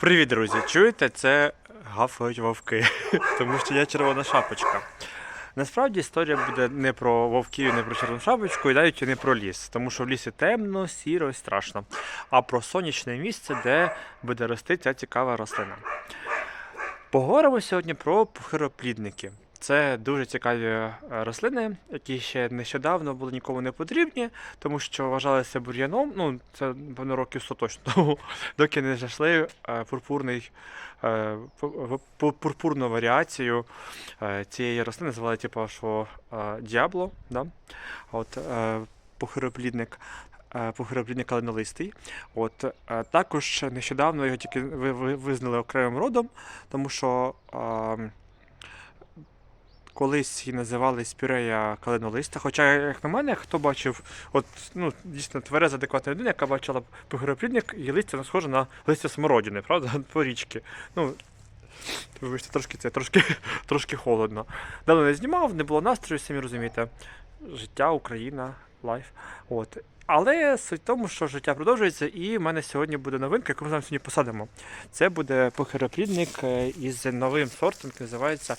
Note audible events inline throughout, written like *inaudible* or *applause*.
Привіт, друзі! Чуєте, це гафають вовки, *laughs* тому що я червона шапочка. Насправді історія буде не про вовків, не про червону шапочку і навіть не про ліс, тому що в лісі темно, сіро і страшно, а про сонячне місце, де буде рости ця цікава рослина. Поговоримо сьогодні про пухироплідники. Це дуже цікаві е, рослини, які ще нещодавно були нікому не потрібні, тому що вважалися бур'яном. Ну, це напевно років 100 точно *laughs* доки не знайшли е, пурпурний, е, пу- пу- пурпурну варіацію цієї рослини, називали типу, що діабло, да? От, пухироплідник. Пухироплідник калинолистий. От також нещодавно його тільки ви- ви- визнали окремим родом, тому що е, колись її називали спірея калинолиста. Хоча, як на мене, хто бачив, от ну дійсно твереза адекватна людина, яка бачила погороплідник, і листя схоже на листя смородини, правда? *laughs* По річки. Ну, вибачте, трошки це трошки, *laughs* трошки холодно. Давно не знімав, не було настрою, самі розумієте. Життя, Україна, лайф. От. Але суть в тому, що життя продовжується, і в мене сьогодні буде новинка, яку ми з сьогодні посадимо. Це буде похироплідник е, із новим сортом, який називається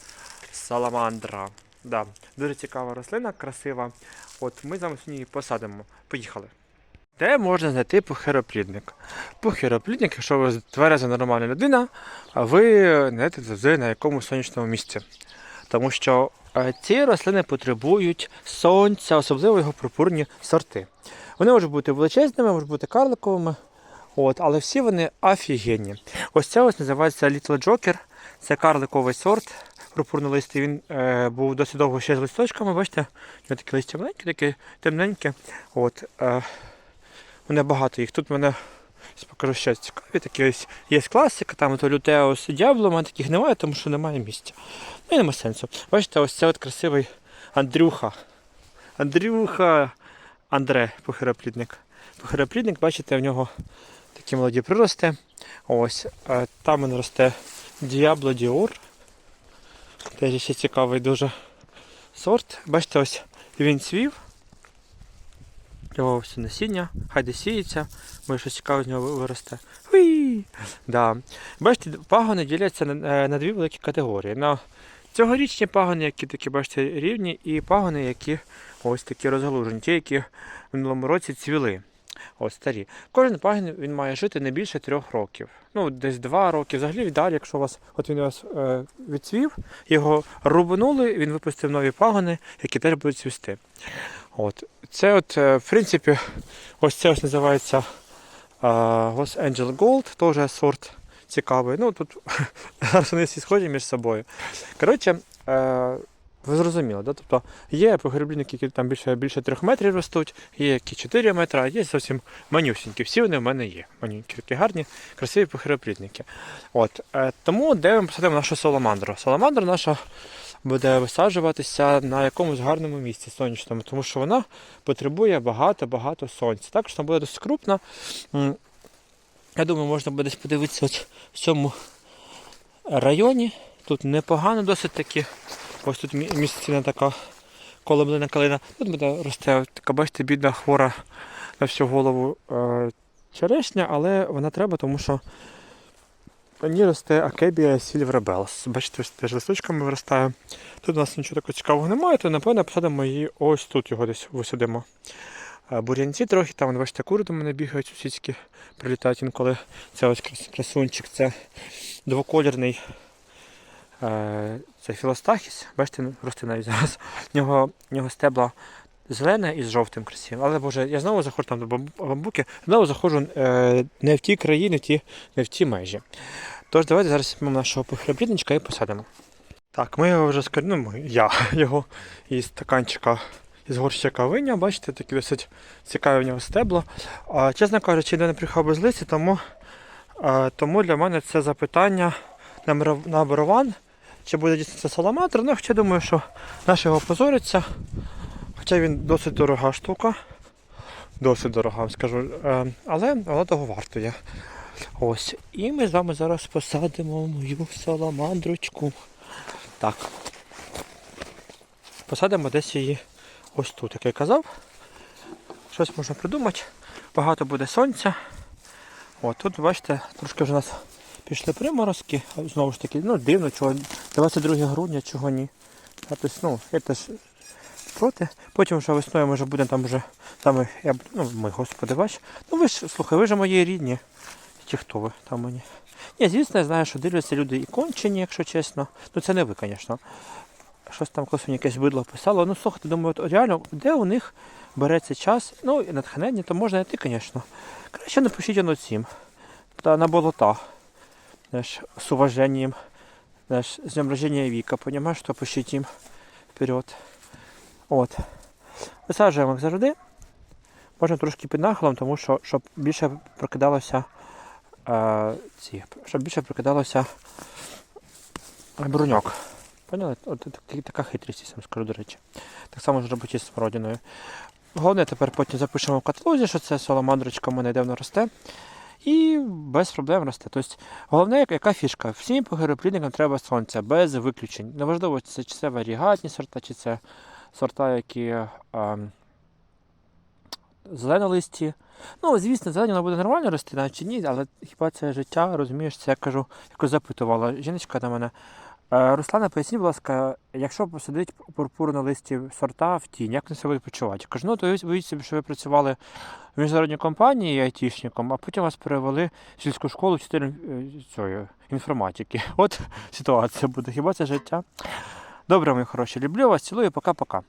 Саламандра. Да, дуже цікава рослина, красива. От ми з вами сьогодні її посадимо. Поїхали. Де можна знайти похироплідник? Похироплідник, якщо ви твереза нормальна людина, а ви знайдете завжди на якомусь сонячному місці. Тому що е, ці рослини потребують сонця, особливо його пурпурні сорти. Вони можуть бути величезними, можуть бути карликовими, от, але всі вони офігенні. Ось це ось називається Little Joker. Це карликовий сорт пурпурнолистий. Він е, був досить довго ще з листочками. Бачите, у нього такі листя маленькі, такі темненькі. От, е, мене багато їх. Тут в мене покажу ще цікаві. Такі ось є класика, там то Діабло, у мене таких немає, тому що немає місця. Ну і нема сенсу. Бачите, ось це от красивий Андрюха. Андрюха Андре, похироплідник. Похироплідник, бачите, в нього такі молоді прирости. Ось. е, Там він росте Діабло Діор. Теж ще цікавий дуже сорт. Бачите, ось він цвів. Його все насіння, хай де сіється, може щось цікаве з нього виросте. Да. Бачите, пагони діляться на, е, на дві великі категорії. На цьогорічні пагони, які такі, бачите, рівні, і пагони, які ось такі розгалужені, ті, які в минулому році цвіли. Ось старі. Кожен пагін він має жити не більше трьох років. Ну, десь два роки. Взагалі, далі, якщо у вас от він у вас е, відцвів, його рубанули, він випустив нові пагони, які теж будуть цвісти. От. Це от, е, в принципі, ось це ось називається е, Los Angel Gold, теж сорт цікавий. Ну, тут *laughs* зараз вони всі схожі між собою. Коротше, е, ви зрозуміли, да? тобто є погреблінники, які там більше, більше 3 метрів ростуть, є які 4 метри, а є зовсім манюсінькі. Всі вони в мене є. Манюнькі, такі гарні, красиві похироплідники. От, е, тому де ми посадимо нашу саламандру? Саламандра наша буде висаджуватися на якомусь гарному місці сонячному, тому що вона потребує багато-багато сонця. Також вона буде досить крупна. Я думаю, можна буде десь подивитися от в цьому районі. Тут непогано досить таки. Ось тут мі- місцина така колоблена калина. Тут буде росте така, бачите, бідна хвора на всю голову е, черешня, але вона треба, тому що ній росте Акебія Bells. Бачите, ось теж листочками виростає. Тут у нас нічого такого цікавого немає, то напевно посадимо її ось тут його десь висадимо. Бур'янці трохи, там, бачите, кури до мене бігають сусідські, прилітають інколи. Це ось крас- красунчик, це двоколірний. Е, Це філостахіс, бачите, росте навіть зараз. В нього, нього стебла зелене і з жовтим красивим. Але боже, я знову заходжу там до бамбуки, знову заходжу е, не в ті країни, не в ті, не в ті межі. Тож давайте зараз візьмемо нашого похлібничка і посадимо. Так, ми його вже ну, я *laughs* його із стаканчика із горщика виняв, бачите, такі досить цікаві в нього стебло. А, чесно кажучи, я не приїхав без листі, тому, а, тому для мене це запитання номер, number one, чи буде дійсно це саламандр. Ну, хоча думаю, що наш його позориться. Хоча він досить дорога штука. Досить дорога, скажу. Е, але воно того вартує. Ось. І ми з вами зараз посадимо мою саламандрочку. Так. Посадимо десь її ось тут, як я казав. Щось можна придумати. Багато буде сонця. От тут, бачите, трошки вже у нас пішли приморозки. Знову ж таки, ну дивно, чого 22 грудня, чого ні. А тобто, ну, я теж проти. Потім вже весною ми вже будемо там вже. Там я, ну, ми, господи, бач. Ну ви ж, слухай, ви ж мої рідні. Чи хто ви там мені? Ні, звісно, я знаю, що дивляться люди і кончені, якщо чесно. Ну це не ви, звісно. Щось там колись мені якесь бидло писало. Ну слухайте, думаю, от реально, де у них береться час, ну і натхнення, то можна знайти, звісно. Краще напишіть воно цим. Та на болота. Знаєш, з уваженням. Знаєш, з днем рождения понімаєш, що пишіть їм вперед. От. Висаджуємо як завжди. Можна трошки під нахилом, тому що щоб більше прокидалося е, ці, щоб більше прокидалося бруньок. Поняли? От така- така хитрість, я вам скажу, до речі. Так само ж робити з смородиною. Головне тепер потім запишемо в каталозі, що це саламандрочка в мене давно росте. І без проблем росте. Тобто, головне, яка- фішка? Всім погороплідникам треба сонця, без виключень. Неважливо, чи це, чи це варігатні сорта, чи це сорта, які а, зеленолисті. Ну, звісно, зелені вона буде нормально рости, навіть чи ні, але хіба це життя, розумієш, це я кажу, якось запитувала жіночка на мене. Е, Руслана, поясніть, будь ласка, якщо посадити пурпурно листі сорта в тінь, як вони себе будуть почувати? Кажу, ну то боїться, що ви працювали в міжнародній компанії айтішником, а потім вас перевели в сільську школу е, цієї інформатики. От *laughs* ситуація буде. Хіба це життя? Добре, мої хороші, люблю вас, цілую, пока-пока.